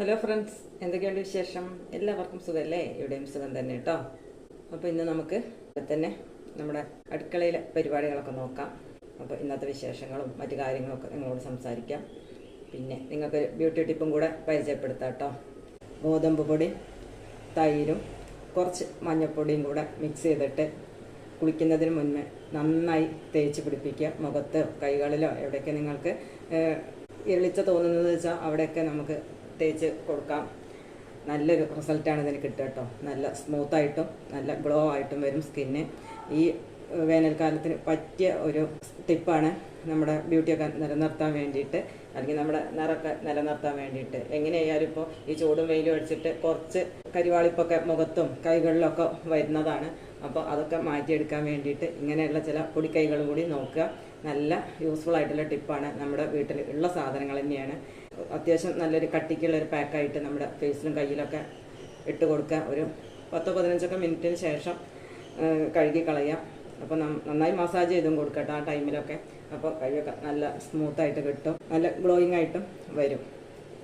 Hello friends എന്തൊക്കെയുണ്ട് വിശേഷം? എല്ലാവർക്കും സുഖമല്ലേ ഇവിടെയും സുഖം തന്നെ കേട്ടോ അപ്പോൾ ഇന്ന് നമുക്ക് തന്നെ നമ്മുടെ അടുക്കളയിലെ പരിപാടികളൊക്കെ നോക്കാം. അപ്പോൾ ഇന്നത്തെ വിശേഷങ്ങളും മറ്റു കാര്യങ്ങളൊക്കെ നിങ്ങളോട് സംസാരിക്കാം. പിന്നെ നിങ്ങൾക്ക് ബ്യൂട്ടി ടിപ്പും കൂടെ പരിചയപ്പെടുത്താം കേട്ടോ ഗോതമ്പ് പൊടി തൈരും കുറച്ച് മഞ്ഞൾപ്പൊടിയും കൂടെ മിക്സ് ചെയ്തിട്ട് കുളിക്കുന്നതിന് മുന്നേ നന്നായി തേച്ച് പിടിപ്പിക്കുക. മുഖത്തോ കൈകളിലോ എവിടെയൊക്കെ നിങ്ങൾക്ക് എളിച്ച തോന്നുന്നത് വെച്ചാൽ അവിടെയൊക്കെ നമുക്ക് തേച്ച് കൊടുക്കാം. നല്ലൊരു റിസൾട്ടാണ് ഇതിന് കിട്ടുക കേട്ടോ. നല്ല സ്മൂത്തായിട്ടും നല്ല ഗ്ലോ ആയിട്ടും വരും സ്കിന്ന് ഈ വേനൽക്കാലത്തിന് പറ്റിയ ഒരു ടിപ്പാണ് നമ്മുടെ ബ്യൂട്ടിയൊക്കെ നിലനിർത്താൻ വേണ്ടിയിട്ട് അല്ലെങ്കിൽ നമ്മുടെ നിറമൊക്കെ നിലനിർത്താൻ വേണ്ടിയിട്ട്. എങ്ങനെയായാലും ഇപ്പോൾ ഈ ചൂടും വെയിലും അടിച്ചിട്ട് കുറച്ച് കരിവാളിപ്പൊക്കെ മുഖത്തും കൈകളിലൊക്കെ വരുന്നതാണ്. അപ്പോൾ അതൊക്കെ മാറ്റിയെടുക്കാൻ വേണ്ടിയിട്ട് ഇങ്ങനെയുള്ള ചില പൊടിക്കൈകളും കൂടി നോക്കുക. നല്ല യൂസ്ഫുൾ ആയിട്ടുള്ള ടിപ്പാണ് നമ്മുടെ വീട്ടിൽ ഉള്ള സാധനങ്ങൾ തന്നെയാണ്. അത്യാവശ്യം നല്ലൊരു കട്ടിക്കുള്ള ഒരു പാക്കായിട്ട് നമ്മുടെ ഫേസിലും കയ്യിലൊക്കെ ഇട്ട് കൊടുക്കുക. ഒരു പത്തോ പതിനഞ്ചൊക്കെ മിനിറ്റിന് ശേഷം കഴുകി കളയാം. അപ്പോൾ നന്നായി മസാജ് ചെയ്തും കൊടുക്കട്ടെ ആ ടൈമിലൊക്കെ. അപ്പോൾ കൈയൊക്കെ നല്ല സ്മൂത്തായിട്ട് കിട്ടും. നല്ല ഗ്ലോയിങ് ആയിട്ടും വരും.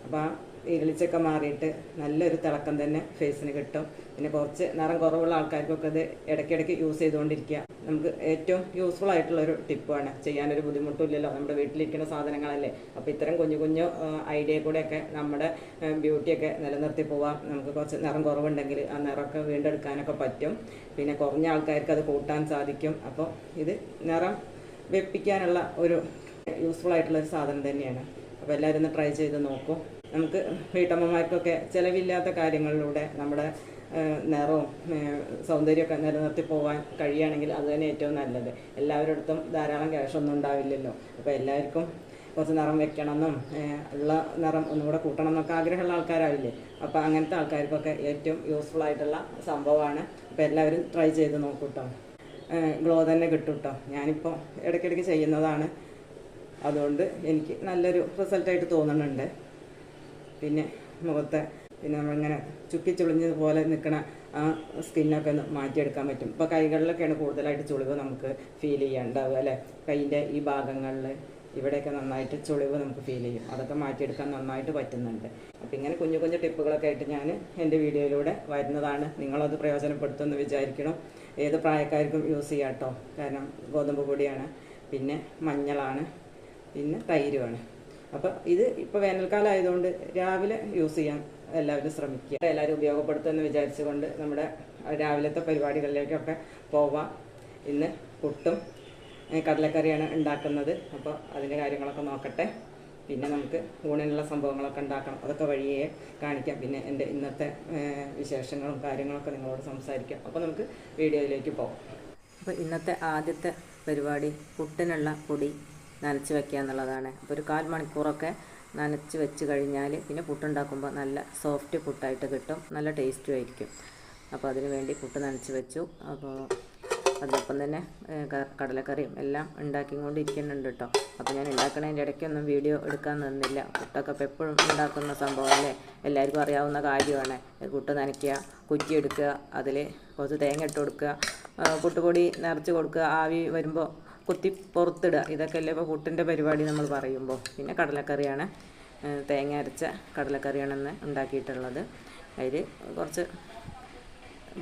അപ്പോൾ ആ ഇരുളിച്ചൊക്കെ മാറിയിട്ട് നല്ലൊരു തിളക്കം തന്നെ ഫേസിന് കിട്ടും. പിന്നെ കുറച്ച് നിറം കുറവുള്ള ആൾക്കാർക്കൊക്കെ ഇത് ഇടയ്ക്കിടയ്ക്ക് യൂസ് ചെയ്തുകൊണ്ടിരിക്കുക. നമുക്ക് ഏറ്റവും യൂസ്ഫുൾ ആയിട്ടുള്ള ഒരു ടിപ്പാണ്. ചെയ്യാനൊരു ബുദ്ധിമുട്ടില്ലല്ലോ. നമ്മുടെ വീട്ടിലിരിക്കുന്ന സാധനങ്ങളല്ലേ. അപ്പോൾ ഇത്തരം കുഞ്ഞു കുഞ്ഞു ഐഡിയ കൂടെയൊക്കെ നമ്മുടെ ബ്യൂട്ടിയൊക്കെ നിലനിർത്തി പോവാം. നമുക്ക് കുറച്ച് നിറം കുറവുണ്ടെങ്കിൽ ആ നിറമൊക്കെ വീണ്ടെടുക്കാനൊക്കെ പറ്റും. പിന്നെ കുറഞ്ഞ ആൾക്കാർക്ക് അത് കൂട്ടാൻ സാധിക്കും. അപ്പോൾ ഇത് നിറം വെപ്പിക്കാനുള്ള ഒരു യൂസ്ഫുൾ ആയിട്ടുള്ള ഒരു സാധനം തന്നെയാണ്. അപ്പോൾ എല്ലാവരും ഒന്ന് ട്രൈ ചെയ്ത് നോക്കൂ. നമുക്ക് വീട്ടമ്മമാർക്കൊക്കെ ചിലവില്ലാത്ത കാര്യങ്ങളിലൂടെ നമ്മുടെ നിറവും സൗന്ദര്യമൊക്കെ നിലനിർത്തി പോകാൻ കഴിയുകയാണെങ്കിൽ അത് തന്നെ ഏറ്റവും നല്ലത്. എല്ലാവരുടെ ധാരാളം ക്യാഷൊന്നും ഉണ്ടാവില്ലല്ലോ. അപ്പോൾ എല്ലാവർക്കും കുറച്ച് നിറം വെക്കണമെന്നും ഉള്ള നിറം ഒന്നുകൂടെ കൂട്ടണം എന്നൊക്കെ ആഗ്രഹമുള്ള ആൾക്കാരാവില്ലേ? അപ്പോൾ അങ്ങനത്തെ ആൾക്കാർക്കൊക്കെ ഏറ്റവും യൂസ്ഫുൾ ആയിട്ടുള്ള സംഭവമാണ്. അപ്പോൾ എല്ലാവരും ട്രൈ ചെയ്ത് നോക്കൂട്ടോ ഗ്ലോ തന്നെ കിട്ടും കേട്ടോ ഞാനിപ്പോൾ ഇടയ്ക്കിടയ്ക്ക് ചെയ്യുന്നതാണ്. അതുകൊണ്ട് എനിക്ക് നല്ലൊരു റിസൾട്ടായിട്ട് തോന്നുന്നുണ്ട്. പിന്നെ മുഖത്തെ പിന്നെ നമ്മളിങ്ങനെ ചുക്കി ചുളിഞ്ഞത് പോലെ നിൽക്കണ ആ സ്കിന്നൊക്കെ ഒന്ന് മാറ്റിയെടുക്കാൻ പറ്റും. ഇപ്പോൾ കൈകളിലൊക്കെയാണ് കൂടുതലായിട്ട് ചുളിവ് നമുക്ക് ഫീൽ ചെയ്യാണ്ടാവുക അല്ലേ? കൈയിന്റെ ഈ ഭാഗങ്ങളിൽ ഇവിടെയൊക്കെ നന്നായിട്ട് ചുളിവ് നമുക്ക് ഫീൽ ചെയ്യും. അതൊക്കെ മാറ്റിയെടുക്കാൻ നന്നായിട്ട് പറ്റുന്നുണ്ട്. അപ്പോൾ ഇങ്ങനെ കുഞ്ഞു കുഞ്ഞു ടിപ്പുകളൊക്കെ ആയിട്ട് ഞാൻ എന്റെ വീഡിയോയിലൂടെ വരുന്നതാണ്. നിങ്ങളത് പ്രയോജനപ്പെടുത്തുമെന്ന് വിചാരിക്കണം ഏത് പ്രായക്കാർക്കും യൂസ് ചെയ്യാം കേട്ടോ കാരണം ഗോതമ്പ് പൊടിയാണ്. പിന്നെ മഞ്ഞളാണ്. പിന്നെ തൈരുമാണ്. അപ്പോൾ ഇത് ഇപ്പോൾ വേനൽക്കാലം ആയതുകൊണ്ട് രാവിലെ യൂസ് ചെയ്യാൻ എല്ലാവരും ശ്രമിക്കുക. എല്ലാവരും ഉപയോഗപ്പെടുത്തുമെന്ന് വിചാരിച്ചുകൊണ്ട് നമ്മുടെ രാവിലത്തെ പരിപാടികളിലേക്കൊക്കെ പോവാം. ഇന്ന് പുട്ടും കടലക്കറിയാണ് ഉണ്ടാക്കുന്നത്. അപ്പോൾ അതിന്റെ കാര്യങ്ങളൊക്കെ നോക്കട്ടെ. പിന്നെ നമുക്ക് ഊണിനുള്ള സംഭവങ്ങളൊക്കെ ഉണ്ടാക്കണം. അതൊക്കെ വഴിയെ കാണിക്കാം. പിന്നെ എന്റെ ഇന്നത്തെ വിശേഷങ്ങളും കാര്യങ്ങളൊക്കെ നിങ്ങളോട് സംസാരിക്കാം. അപ്പോൾ നമുക്ക് വീഡിയോയിലേക്ക് പോകാം അപ്പോൾ ഇന്നത്തെ ആദ്യത്തെ പരിപാടി പുട്ടിനുള്ള പൊടി. നനച്ച് വെക്കുക എന്നുള്ളതാണ്. അപ്പോൾ ഒരു കാൽ മണിക്കൂറൊക്കെ നനച്ച് വെച്ച് കഴിഞ്ഞാൽ പിന്നെ പുട്ടുണ്ടാക്കുമ്പോൾ നല്ല സോഫ്റ്റ് പുട്ടായിട്ട് കിട്ടും. നല്ല ടേസ്റ്റും ആയിരിക്കും. അപ്പോൾ അതിന് വേണ്ടി പുട്ട് നനച്ച് വെച്ചു. അപ്പോൾ അതിനൊപ്പം തന്നെ കടലക്കറിയും എല്ലാം ഉണ്ടാക്കിക്കൊണ്ടിരിക്കുന്നുണ്ട് കേട്ടോ അപ്പോൾ ഞാൻ ഉണ്ടാക്കണതിന്റെ ഇടയ്ക്കൊന്നും വീഡിയോ എടുക്കാൻ നിന്നില്ല. പുട്ടൊക്കെ ഇപ്പോൾ എപ്പോഴും ഉണ്ടാക്കുന്ന സംഭവമല്ലേ എല്ലാവർക്കും അറിയാവുന്ന കാര്യമാണ്. പുട്ട് നനയ്ക്കുക കുറ്റി എടുക്കുക അതിൽ കുറച്ച് തേങ്ങ ഇട്ട് കൊടുക്കുക പുട്ടുപൊടി നിറച്ച് കൊടുക്കുക ആവി വരുമ്പോൾ കുത്തി പുറത്തിടുക ഇതൊക്കെ അല്ലേ ഇപ്പോൾ പുട്ടിന്റെ പരിപാടി നമ്മൾ പറയുമ്പോൾ പിന്നെ കടലക്കറിയാണ് തേങ്ങ അരച്ച കടലക്കറിയാണെന്ന് ഉണ്ടാക്കിയിട്ടുള്ളത്. അതിൽ കുറച്ച്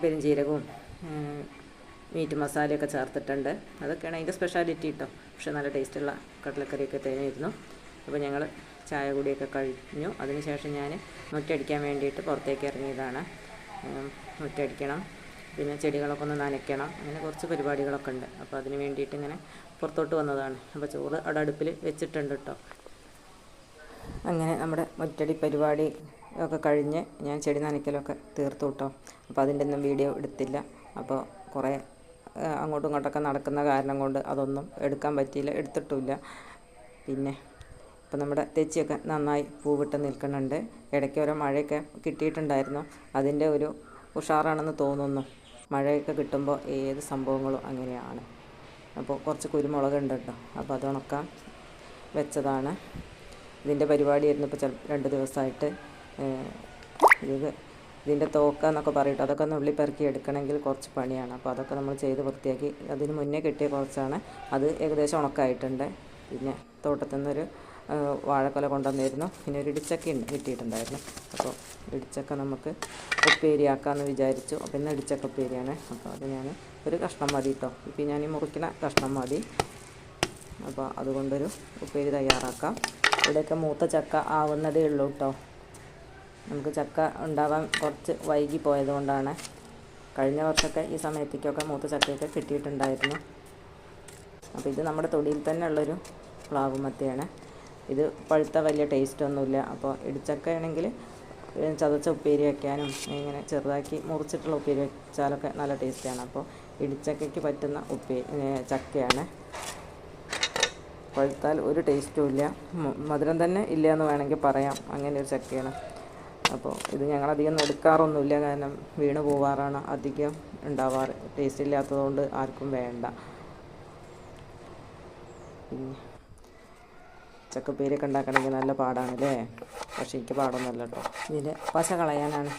പെരുംജീരകവും മീറ്റ് മസാലയൊക്കെ ചേർത്തിട്ടുണ്ട്. അതൊക്കെയാണ് അതിന്റെ സ്പെഷ്യാലിറ്റി കേട്ടോ പക്ഷെ നല്ല ടേസ്റ്റുള്ള കടലക്കറിയൊക്കെ തേങ്ങയിരുന്നു അപ്പോൾ ഞങ്ങൾ ചായ കൂടിയൊക്കെ കഴിഞ്ഞു. അതിനുശേഷം ഞാൻ മുറ്റടിക്കാൻ വേണ്ടിയിട്ട് പുറത്തേക്ക് ഇറങ്ങിയതാണ്. മുറ്റടിക്കണം. പിന്നെ ചെടികളൊക്കെ ഒന്ന് നനയ്ക്കണം. അങ്ങനെ കുറച്ച് പരിപാടികളൊക്കെ ഉണ്ട്. അപ്പോൾ അതിന് വേണ്ടിയിട്ട് ഇങ്ങനെ പുറത്തോട്ട് വന്നതാണ്. അപ്പോൾ ചോറ് അവിടെ അടുപ്പിൽ വെച്ചിട്ടുണ്ട് കേട്ടോ അങ്ങനെ നമ്മുടെ മുറ്റടി പരിപാടി ഒക്കെ കഴിഞ്ഞ് ഞാൻ ചെടി നനയ്ക്കലൊക്കെ തീർത്തു കേട്ടോ അപ്പോൾ അതിന്റെ ഒന്നും വീഡിയോ എടുത്തില്ല. അപ്പോൾ കുറേ അങ്ങോട്ടും ഇങ്ങോട്ടൊക്കെ നടക്കുന്ന കാരണം കൊണ്ട് അതൊന്നും എടുക്കാൻ പറ്റിയില്ല എടുത്തിട്ടുമില്ല. പിന്നെ ഇപ്പം നമ്മുടെ തെച്ചിയൊക്കെ നന്നായി പൂവിട്ട് നിൽക്കുന്നുണ്ട്. ഇടയ്ക്ക് ഓരോ മഴയൊക്കെ കിട്ടിയിട്ടുണ്ടായിരുന്നു. അതിന്റെ ഒരു ഉഷാറാണെന്ന് തോന്നുന്നു. മഴയൊക്കെ കിട്ടുമ്പോൾ ഏത് സംഭവങ്ങളും അങ്ങനെയാണ്. അപ്പോൾ കുറച്ച് കുരുമുളക് ഉണ്ട് കേട്ടോ. അപ്പോൾ അത് ഉണക്കാൻ വെച്ചതാണ്. ഇതിന്റെ പരിപാടിയായിരുന്നു ഇപ്പോൾ ചില രണ്ട് ദിവസമായിട്ട്. ഇത് ഇതിന്റെ തോക്ക എന്നൊക്കെ പറയട്ടെ. അതൊക്കെ ഒന്ന് ഉള്ളി പെറുക്കി എടുക്കണമെങ്കിൽ കുറച്ച് പണിയാണ്. അപ്പോൾ അതൊക്കെ നമ്മൾ ചെയ്ത് വൃത്തിയാക്കി. അതിന് മുന്നേ കിട്ടിയ കുറച്ചാണ്. അത് ഏകദേശം ഉണക്കായിട്ടുണ്ട്. പിന്നെ തോട്ടത്തിൽ നിന്നൊരു വാഴക്കൊല കൊണ്ടുവന്നിരുന്നു. പിന്നെ ഒരു ഇടിച്ചക്ക കിട്ടിയിട്ടുണ്ടായിരുന്നു. അപ്പോൾ ഇടിച്ചക്ക നമുക്ക് ഉപ്പേരിയാക്കാമെന്ന് വിചാരിച്ചു. അപ്പോൾ ഇന്ന് ഇടിച്ചക്ക ഉപ്പേരിയാണ്. അപ്പോൾ അത് ഞാൻ ഒരു കഷ്ണം മതി കേട്ടോ ഇപ്പം ഞാൻ ഈ മുറിക്കുന്ന കഷ്ണം മതി. അപ്പോൾ അതുകൊണ്ടൊരു ഉപ്പേരി തയ്യാറാക്കാം. ഇവിടെയൊക്കെ മൂത്ത ചക്ക ആവുന്നതേ ഉള്ളൂ കേട്ടോ നമുക്ക് ചക്ക ഉണ്ടാവാൻ കുറച്ച് വൈകി പോയതുകൊണ്ടാണ് കഴിഞ്ഞ വർഷമൊക്കെ ഈ സമയത്തേക്കൊക്കെ മൂത്ത ചക്കയൊക്കെ കിട്ടിയിട്ടുണ്ടായിരുന്നു. അപ്പോൾ ഇത് നമ്മുടെ തൊടിയിൽ തന്നെ ഉള്ളൊരു പ്ലാവ് മത്തയാണ് ഇത് പഴുത്ത വലിയ ടേസ്റ്റ് ഒന്നുമില്ല. അപ്പോൾ ഇടിച്ചക്ക ആണെങ്കിൽ ചതച്ച ഉപ്പേരി വയ്ക്കാനും ഇങ്ങനെ ചെറുതാക്കി മുറിച്ചിട്ടുള്ള ഉപ്പേരി വെച്ചാലൊക്കെ നല്ല ടേസ്റ്റാണ് അപ്പോൾ ഇടിച്ചക്കയ്ക്ക് പറ്റുന്ന ഉപ്പേ ചക്കയാണ്. പഴുത്താൽ ഒരു ടേസ്റ്റും ഇല്ല. മധുരം തന്നെ ഇല്ല എന്ന് വേണമെങ്കിൽ പറയാം. അങ്ങനെ ഒരു ചക്കയാണ്. അപ്പോൾ ഇത് ഞങ്ങളധികം എടുക്കാറൊന്നുമില്ല കാരണം വീണ് പോവാറാണ് അധികം ഉണ്ടാവാറ്. ടേസ്റ്റ് ഇല്ലാത്തതുകൊണ്ട് ആർക്കും വേണ്ട. പിന്നെ ചക്കപ്പേരൊക്കെ ഉണ്ടാക്കണമെങ്കിൽ നല്ല പാടാണ് പാടാണല്ലേ? പക്ഷേ എനിക്ക് പാടൊന്നുമല്ല കേട്ടോ. ഇതിന്റെ പശ കളയാനാണ്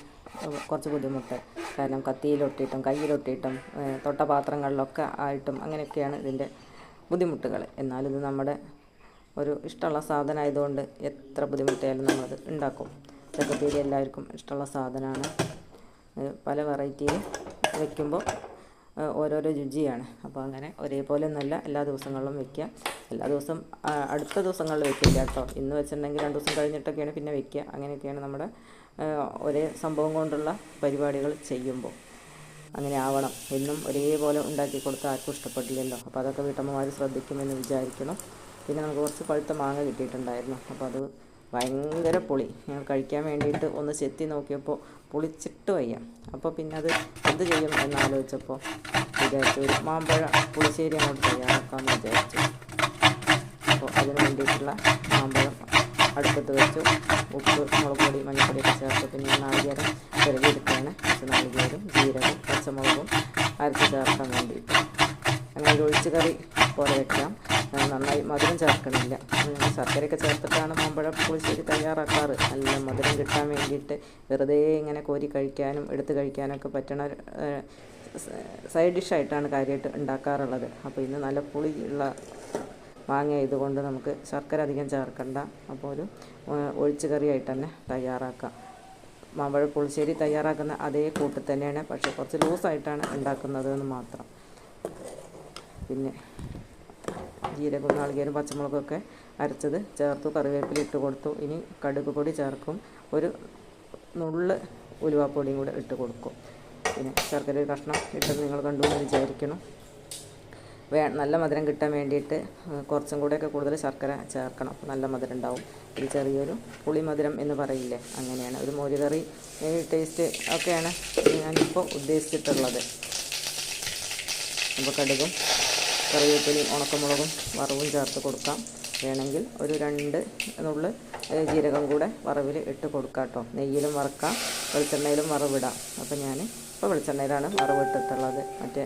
കുറച്ച് ബുദ്ധിമുട്ട്. കാരണം കത്തിയിലൊട്ടിയിട്ടും കയ്യിലൊട്ടിയിട്ടും തൊട്ട പാത്രങ്ങളിലൊക്കെ ആയിട്ടും അങ്ങനെയൊക്കെയാണ് ഇതിന്റെ ബുദ്ധിമുട്ടുകൾ. എന്നാലും ഇത് നമ്മുടെ ഒരു ഇഷ്ടമുള്ള സാധനമായതുകൊണ്ട് എത്ര ബുദ്ധിമുട്ടായാലും നമ്മളത് ഉണ്ടാക്കും. ചക്കപ്പേരി എല്ലാവർക്കും ഇഷ്ടമുള്ള സാധനമാണ്. പല വെറൈറ്റിയിൽ വെക്കുമ്പോൾ ഏഹ് ഓരോരോ രുചിയാണ്. അപ്പോൾ അങ്ങനെ ഒരേപോലെ ഒന്നുമല്ല എല്ലാ ദിവസങ്ങളിലും വെക്കുക എല്ലാ ദിവസം അടുത്ത ദിവസങ്ങളിൽ വെക്കില്ല കേട്ടോ. ഇന്ന് വെച്ചിട്ടുണ്ടെങ്കിൽ രണ്ട് ദിവസം കഴിഞ്ഞിട്ടൊക്കെയാണ് പിന്നെ വെക്കുക അങ്ങനെയൊക്കെയാണ് നമ്മുടെ ഒരേ സംഭവം കൊണ്ടുള്ള പരിപാടികൾ ചെയ്യുമ്പോൾ. അങ്ങനെ ആവണം. എന്നും ഒരേപോലെ ഉണ്ടാക്കി കൊടുത്താൽ ആർക്കും ഇഷ്ടപ്പെട്ടില്ലല്ലോ. അപ്പോൾ അതൊക്കെ വീട്ടമ്മമാർ ശ്രദ്ധിക്കുമെന്ന് വിചാരിക്കണം പിന്നെ നമുക്ക് കുറച്ച് പഴുത്ത മാങ്ങ കിട്ടിയിട്ടുണ്ടായിരുന്നു. അപ്പോൾ അത് ഭയങ്കര പുളി. ഞങ്ങൾ കഴിക്കാൻ വേണ്ടിയിട്ട് ഒന്ന് ചെത്തി നോക്കിയപ്പോൾ പുളിച്ചിട്ട് വയ്യ. അപ്പോൾ പിന്നെ അത് എന്ത് ചെയ്യും എന്നാലോചിച്ചപ്പോൾ വിചാരിച്ചു ഒരു മാമ്പഴ പുളിശ്ശേരി അങ്ങോട്ട് തയ്യാറാക്കാമെന്ന് വിചാരിച്ചു. അപ്പോൾ അതിന് വേണ്ടിയിട്ടുള്ള മാമ്പഴം അടുപ്പത്ത് വെച്ചു. ഉപ്പ് മുളക് പൊടി മഞ്ഞൾപ്പൊടിയൊക്കെ ചേർത്ത് പിന്നെ നാളികേരം കുറച്ച് നാളികേരം ജീരകം പച്ചമുളകും അരച്ച് ചേർക്കാൻ വേണ്ടിയിട്ട്. അങ്ങനെ ഒരു ഒഴിച്ച് കറി പോലെ വെക്കാം. ആ, നന്നായി മധുരം ഞങ്ങൾ ശർക്കരയൊക്കെ ചേർത്തിട്ടാണ് മാമ്പഴ പുളിശ്ശേരി തയ്യാറാക്കാറ്. നല്ല മധുരം കിട്ടാൻ വേണ്ടിയിട്ട് വെറുതെ ഇങ്ങനെ കോരി കഴിക്കാനും എടുത്ത് കഴിക്കാനൊക്കെ പറ്റണ സൈഡ് ഡിഷായിട്ടാണ് കാര്യമായിട്ട് ഉണ്ടാക്കാറുള്ളത്. അപ്പോൾ ഇന്ന് നല്ല പുളിയുള്ള മാങ്ങ ഇതുകൊണ്ട് നമുക്ക് ശർക്കര അധികം ചേർക്കണ്ട. അപ്പോൾ ഒരു ഒഴിച്ച് കറിയായിട്ട് തന്നെ തയ്യാറാക്കാം. മാമ്പഴ പുളിശ്ശേരി തയ്യാറാക്കുന്ന അതേ കൂട്ടിൽ തന്നെയാണ്. പക്ഷേ കുറച്ച് ലൂസായിട്ടാണ് ഉണ്ടാക്കുന്നത് എന്ന് മാത്രം. പിന്നെ ജീരകവും നാളികേരം പച്ചമുളകൊക്കെ അരച്ചത് ചേർത്തു കറിവേപ്പില ഇട്ട് കൊടുത്തു. ഇനി കടുക് പൊടി ചേർക്കും. ഒരു നുള്ള് ഉലുവാപ്പൊടിയും കൂടെ ഇട്ട് കൊടുക്കും. പിന്നെ ശർക്കര ഒരു കഷ്ണം ഇട്ടത് നിങ്ങൾ കണ്ടു എന്ന് വിചാരിക്കണം. വേ നല്ല മധുരം കിട്ടാൻ വേണ്ടിയിട്ട് കുറച്ചും കൂടെയൊക്കെ കൂടുതൽ ശർക്കര ചേർക്കണം. അപ്പോൾ നല്ല മധുരം ഉണ്ടാവും. ഇത് ചെറിയൊരു പുളി മധുരം എന്ന് പറയില്ലേ അങ്ങനെയാണ്. ഒരു മോരുകറി ടേസ്റ്റ് ഒക്കെയാണ് ഞാനിപ്പോൾ ഉദ്ദേശിച്ചിട്ടുള്ളത്. അപ്പോൾ കടുകും കറിവേപ്പിലയും ഉണക്കമുളകും വറവും ചേർത്ത് കൊടുക്കാം. വേണമെങ്കിൽ ഒരു രണ്ട് നുള്ള് ജീരകം കൂടെ വറവിൽ ഇട്ട് കൊടുക്കാം കേട്ടോ. നെയ്യിലും വറക്കാം വെളിച്ചെണ്ണയിലും വറവിടാം. അപ്പോൾ ഞാൻ ഇപ്പോൾ വെളിച്ചെണ്ണയിലാണ് വറവിട്ടിട്ടുള്ളത് മറ്റേ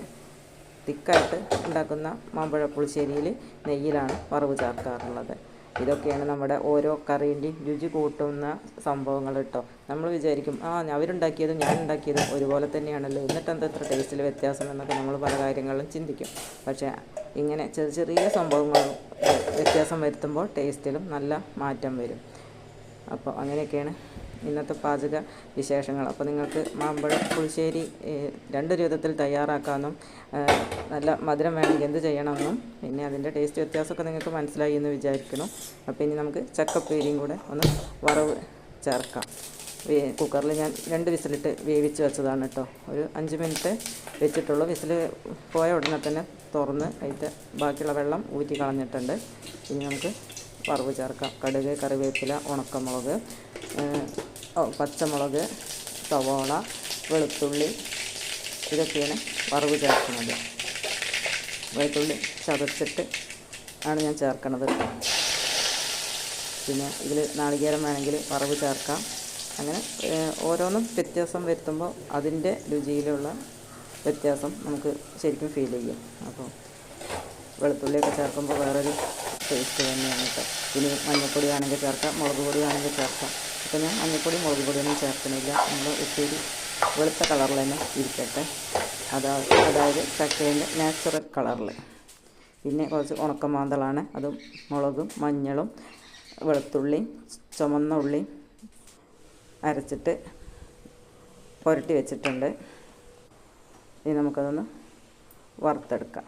തിക്കായിട്ട് ഉണ്ടാക്കുന്ന മാമ്പഴ പുളിശ്ശേരിയിൽ നെയ്യിലാണ് വറവ് ചേർക്കാറുള്ളത്. ഇതൊക്കെയാണ് നമ്മുടെ ഓരോ കറീന്റെയും രുചി കൂട്ടുന്ന സംഭവങ്ങൾ കേട്ടോ. നമ്മൾ വിചാരിക്കും ആ അവരുണ്ടാക്കിയതും ഞാൻ ഉണ്ടാക്കിയതും ഒരുപോലെ തന്നെയാണല്ലോ. എന്നിട്ട് എന്താ ഇത്ര ടേസ്റ്റിൽ വ്യത്യാസം? എന്നൊക്കെ നമ്മൾ പല കാര്യങ്ങളും ചിന്തിക്കും. പക്ഷേ ഇങ്ങനെ ചെറിയ ചെറിയ സംഭവങ്ങൾ വ്യത്യാസം വരുത്തുമ്പോൾ ടേസ്റ്റിലും നല്ല മാറ്റം വരും. അപ്പോൾ അങ്ങനെയൊക്കെയാണ് ഇന്നത്തെ പാചക വിശേഷങ്ങൾ. അപ്പോൾ നിങ്ങൾക്ക് മാമ്പഴ പുളിശ്ശേരി രണ്ട് രൂപത്തിൽ തയ്യാറാക്കാമെന്നും നല്ല മധുരം വേണമെങ്കിൽ എന്ത് ചെയ്യണമെന്നും പിന്നെ അതിന്റെ ടേസ്റ്റ് വ്യത്യാസമൊക്കെ നിങ്ങൾക്ക് മനസ്സിലായി എന്ന് വിചാരിക്കണം അപ്പോൾ ഇനി നമുക്ക് ചക്കപ്പേരിയും കൂടെ ഒന്ന് വറവ് ചേർക്കാം. കുക്കറിൽ ഞാൻ രണ്ട് വിസിലിട്ട് വേവിച്ച് വെച്ചതാണ് കേട്ടോ. ഒരു അഞ്ച് മിനിറ്റ് വെച്ചിട്ടുള്ളൂ. വിസിൽ പോയ ഉടനെ തന്നെ തുറന്ന് അതിന്റെ ബാക്കിയുള്ള വെള്ളം ഊറ്റി കളഞ്ഞിട്ടുണ്ട്. ഇനി നമുക്ക് വറവ് ചേർക്കാം. കടുക് കറിവേപ്പില ഉണക്കമുളക് പച്ചമുളക് സവോള വെളുത്തുള്ളി ഇതൊക്കെയാണ് വറവ് ചേർക്കുന്നത്. വെളുത്തുള്ളി ചതച്ചിട്ട് ആണ് ഞാൻ ചേർക്കുന്നത് പിന്നെ ഇതിൽ നാളികേരം വേണമെങ്കിൽ വറവ് ചേർക്കാം. അങ്ങനെ ഓരോന്നും വ്യത്യാസം വരുത്തുമ്പോൾ അതിന്റെ രുചിയിലുള്ള വ്യത്യാസം നമുക്ക് ശരിക്കും ഫീൽ ചെയ്യും. അപ്പോൾ വെളുത്തുള്ളിയൊക്കെ ചേർക്കുമ്പോൾ വേറൊരു ടേസ്റ്റ് തന്നെയാണ് കേട്ടോ. ഇനി മഞ്ഞൾപ്പൊടി ആണെങ്കിൽ ചേർക്കാം മുളക് പൊടി ആണെങ്കിൽ ചേർക്കാം. അപ്പോൾ ഞാൻ മഞ്ഞൾപ്പൊടി മുളക് പൊടിയൊന്നും ചേർക്കുന്നില്ല നമ്മൾ ഉപ്പേരി വെളുത്ത കളറിൽ തന്നെ ഇരിക്കട്ടെ. അതാ അതായത് ചക്കേന്റെ നാച്ചുറൽ കളറിൽ. പിന്നെ കുറച്ച് ഉണക്കമാന്തളാണ്. അതും മുളകും മഞ്ഞളും വെളുത്തുള്ളി ചുമന്ന ഉള്ളി അരച്ചിട്ട് പുരട്ടി വെച്ചിട്ടുണ്ട്. ഇനി നമുക്കതൊന്ന് വറുത്തെടുക്കാം.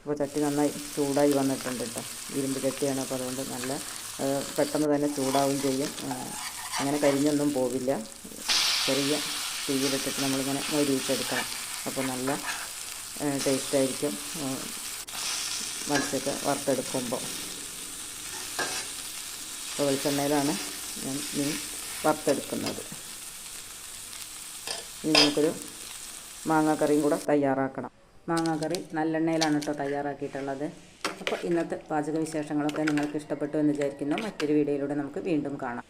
അപ്പോൾ ചട്ടി നന്നായി ചൂടായി വന്നിട്ടുണ്ട് കേട്ടോ ഇരുമ്പ് ചട്ടിയാണ്. അപ്പോൾ അതുകൊണ്ട് നല്ല പെട്ടെന്ന് തന്നെ ചൂടാവും ചെയ്യും. അങ്ങനെ കരിഞ്ഞൊന്നും പോവില്ല. ചെറിയ തീയിലിട്ടിട്ട് നമ്മളിങ്ങനെ മൊരിയിച്ചെടുക്കണം അപ്പോൾ നല്ല ടേസ്റ്റായിരിക്കും. മത്സ്യമൊക്കെ വറുത്തെടുക്കുമ്പോൾ. അപ്പോൾ വെളിച്ചെണ്ണയിലാണ് ഞാൻ മീൻ വറുത്തെടുക്കുന്നത്. ഇനി നമുക്കൊരു മാങ്ങാക്കറിയും കൂടെ തയ്യാറാക്കണം. മാങ്ങാക്കറി നല്ലെണ്ണയിലാണ് കേട്ടോ തയ്യാറാക്കിയിട്ടുള്ളത്. അപ്പോൾ ഇന്നത്തെ പാചക വിശേഷങ്ങളൊക്കെ നിങ്ങൾക്ക് ഇഷ്ടപ്പെട്ടു എന്ന് വിചാരിക്കുന്നു. മറ്റൊരു വീഡിയോയിലൂടെ നമുക്ക് വീണ്ടും കാണാം.